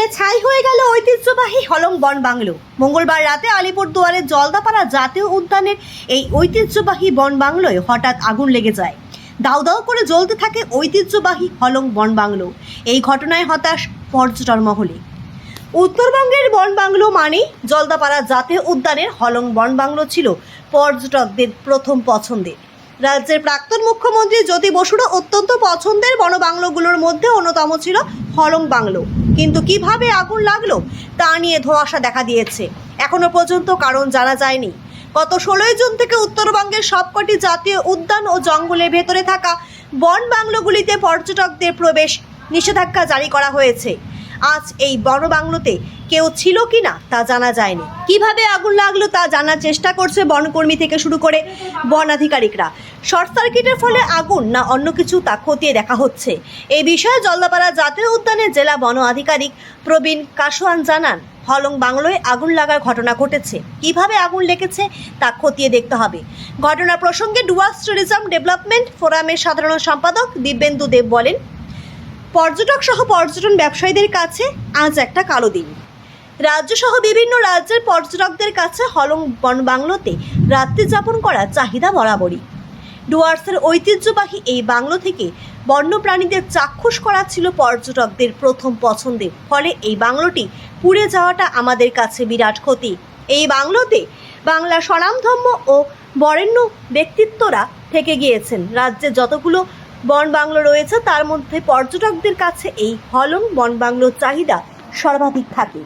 পুড়ে ছাই হয়ে গেল ঐতিহ্যবাহী হলং বন বাংলো। মঙ্গলবার রাতে আলিপুরদুয়ারের জলদাপাড়া জাতীয় উদ্যানের এই ঐতিহ্যবাহী বন বাংলোয় হঠাৎ আগুন লেগে যায়। দাউ দাউ করে জ্বলতে থাকে ঐতিহ্যবাহী হলং বন বাংলো। এই ঘটনায় হতাশ পর্যটন মহলে। উত্তরবঙ্গের বন বাংলো মানে জলদাপাড়া জাতীয় উদ্যানের হলং বন বাংলো ছিল পর্যটকদের প্রথম পছন্দের। রাজ্যের প্রাক্তন মুখ্যমন্ত্রী জ্যোতি বসুরও অত্যন্ত পছন্দের বন বাংলোগুলোর মধ্যে অন্যতম ছিল হলং বাংলো। কিন্তু কীভাবে আগুন লাগল তা নিয়ে ধোঁয়াশা দেখা দিয়েছে। এখনও পর্যন্ত কারণ জানা যায়নি। গত ষোলোই জুন থেকে উত্তরবঙ্গের সবকটি জাতীয় উদ্যান ও জঙ্গলের ভেতরে থাকা বন বাংলোগুলিতে পর্যটকদের প্রবেশ নিষেধাজ্ঞা জারি করা হয়েছে। আজ এই বন বাংলোতে কেউ ছিল কি না তা জানা যায়নি। কীভাবে আগুন লাগল তা জানার চেষ্টা করছে বনকর্মী থেকে শুরু করে বন আধিকারিকরা। শর্ট সার্কিটের ফলে আগুন না অন্য কিছু তা খতিয়ে দেখা হচ্ছে। এই বিষয়ে জলদাপাড়া জাতীয় উদ্যানে জেলা বন আধিকারিক প্রবীণ কাশোয়ান জানান, হলং বাংলোয় আগুন লাগার ঘটনা ঘটেছে। কীভাবে আগুন লেগেছে তা খতিয়ে দেখতে হবে। ঘটনা প্রসঙ্গে ডুয়ার্স ট্যুরিজম ডেভেলপমেন্ট ফোরামের সাধারণ সম্পাদক দিব্যেন্দু দেব বলেন পর্যটক সহ পর্যটন ব্যবসায়ীদের কাছে আজ একটা কালো দিন। রাজ্যসহ বিভিন্ন রাজ্যের পর্যটকদের কাছে হলং বন বাংলোতে রাত্রি যাপন করার চাহিদা বরাবরই। ডুয়ার্সের ঐতিহ্যবাহী এই বাংলো থেকে বন্যপ্রাণীদের চাক্ষুষ করা ছিল পর্যটকদের প্রথম পছন্দের। ফলে এই বাংলোটি পুড়ে যাওয়াটা আমাদের কাছে বিরাট ক্ষতি। এই বাংলোতে বাংলা স্বনামধম্য ও বরেণ্য ব্যক্তিত্বরা থেকে গিয়েছেন। রাজ্যে যতগুলো বন বাংলো রয়েছে, তার মধ্যে পর্যটকদের কাছে এই হলং বন বাংলোর চাহিদা সর্বাধিক থাকে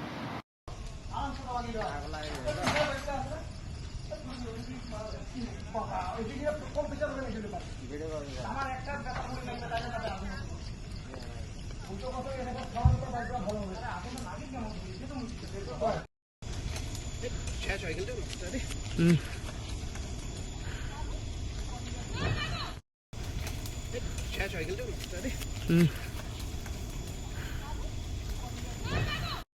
Mm. ம்